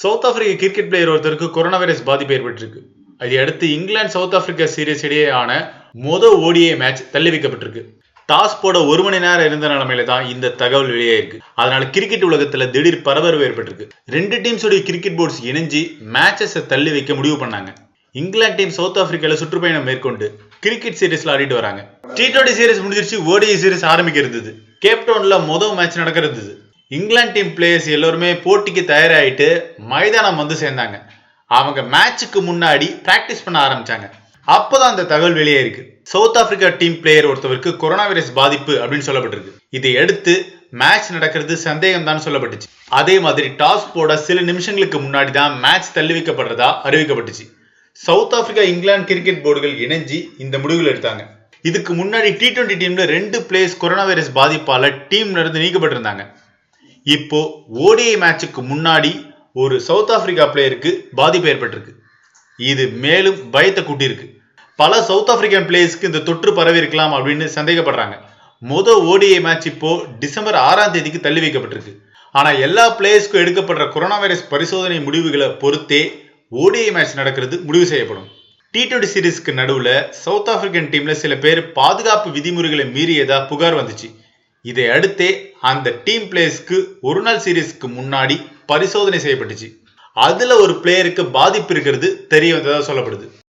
South Africa cricket player ஒருத்தருக்கு corona virus பாதிப்பு ஏற்பட்டிருக்கு. அதை அடுத்து இங்கிலாந்து சவுத் ஆப்பிரிக்கா சீரீஸ் இடையேயான மொத ஓடிஐ மேட்ச் தள்ளி வைக்கப்பட்டிருக்கு. டாஸ் போட ஒரு மணி நேரம் இருந்த நிலைமையில தான் இந்த தகவல் வெளியே இருக்கு. அதனால கிரிக்கெட் உலகத்துல திடீர் பரபரப்பு ஏற்பட்டிருக்கு. ரெண்டு டீம்ஸோட கிரிக்கெட் போர்ட்ஸ் இணைஞ்சு மேட்சஸை தள்ளி வைக்க முடிவு பண்ணாங்க. இங்கிலாந்து டீம் சவுத் ஆப்பிரிக்கால சுற்றுப்பயணம் மேற்கொண்டு கிரிக்கெட் சீரீஸ்ல ஆடிட்டு வராங்க. டி டுவெண்டி சீரீஸ் முடிஞ்சிருச்சு ஓடிஐ சீரீஸ் ஆரம்பிக்க இருந்தது. கேப்டவுன்ல மொதல் மேட்ச் நடக்க இருந்தது. இங்கிலாந்து டீம் பிளேயர்ஸ் எல்லாருமே போட்டிக்கு தயாராகிட்டு மைதானம் வந்து சேர்ந்தாங்க. அவங்க மேட்சுக்கு முன்னாடி ப்ராக்டிஸ் பண்ண ஆரம்பிச்சாங்க. அப்போதான் அந்த தகவல் வெளியே இருக்கு. சவுத் ஆப்பிரிக்கா டீம் பிளேயர் ஒருத்தவருக்கு கொரோனா வைரஸ் பாதிப்பு அப்படின்னு சொல்லப்பட்டிருக்கு. இதை அடுத்து மேட்ச் நடக்கிறது சந்தேகம் தான் சொல்லப்பட்டுச்சு. அதே மாதிரி டாஸ் போட சில நிமிஷங்களுக்கு முன்னாடி தான் மேட்ச் தள்ளி வைக்கப்படுறதா அறிவிக்கப்பட்டுச்சு. சவுத் ஆப்பிரிக்கா இங்கிலாந்து கிரிக்கெட் போர்டுகள் இணைஞ்சு இந்த முடிவுகள் எடுத்தாங்க. இதுக்கு முன்னாடி டி டுவெண்ட்டி டீம்ல ரெண்டு பிளேயர்ஸ் கொரோனா வைரஸ் பாதிப்பால டீம்ல இருந்து நீக்கப்பட்டிருந்தாங்க. இப்போ ஓடிஐ மேட்சுக்கு முன்னாடி ஒரு சவுத் ஆப்பிரிக்கா பிளேயருக்கு பாதிப்பு ஏற்பட்டிருக்கு. இது மேலும் பயத்தை கூட்டியிருக்கு. பல சவுத் ஆப்பிரிக்கன் பிளேயர்ஸ்க்கு இந்த தொற்று பரவி இருக்கலாம் அப்படின்னு சந்தேகப்படுறாங்க. முத ஓடிஐ மேட்ச் இப்போ டிசம்பர் ஆறாம் தேதிக்கு தள்ளி வைக்கப்பட்டிருக்கு. ஆனா எல்லா பிளேயர்ஸ்க்கும் எடுக்கப்படுற கொரோனா வைரஸ் பரிசோதனை முடிவுகளை பொறுத்தே ஓடிஐ மேட்ச் நடக்கிறது முடிவு செய்யப்படும். டி டுவெண்டி சீரீஸ்க்கு நடுவில் சவுத் ஆப்பிரிக்கன் டீம்ல சில பேர் பாதுகாப்பு விதிமுறைகளை மீறியதா புகார் வந்துச்சு. இதை அடுத்தே அந்த டீம் பிளேயர்ஸ்க்கு ஒரு நாள் சீரீஸ்க்கு முன்னாடி பரிசோதனை செய்யப்பட்டுச்சு. அதுல ஒரு பிளேயருக்கு பாதிப்பு இருக்கிறது தெரிய வந்ததா சொல்லப்படுது.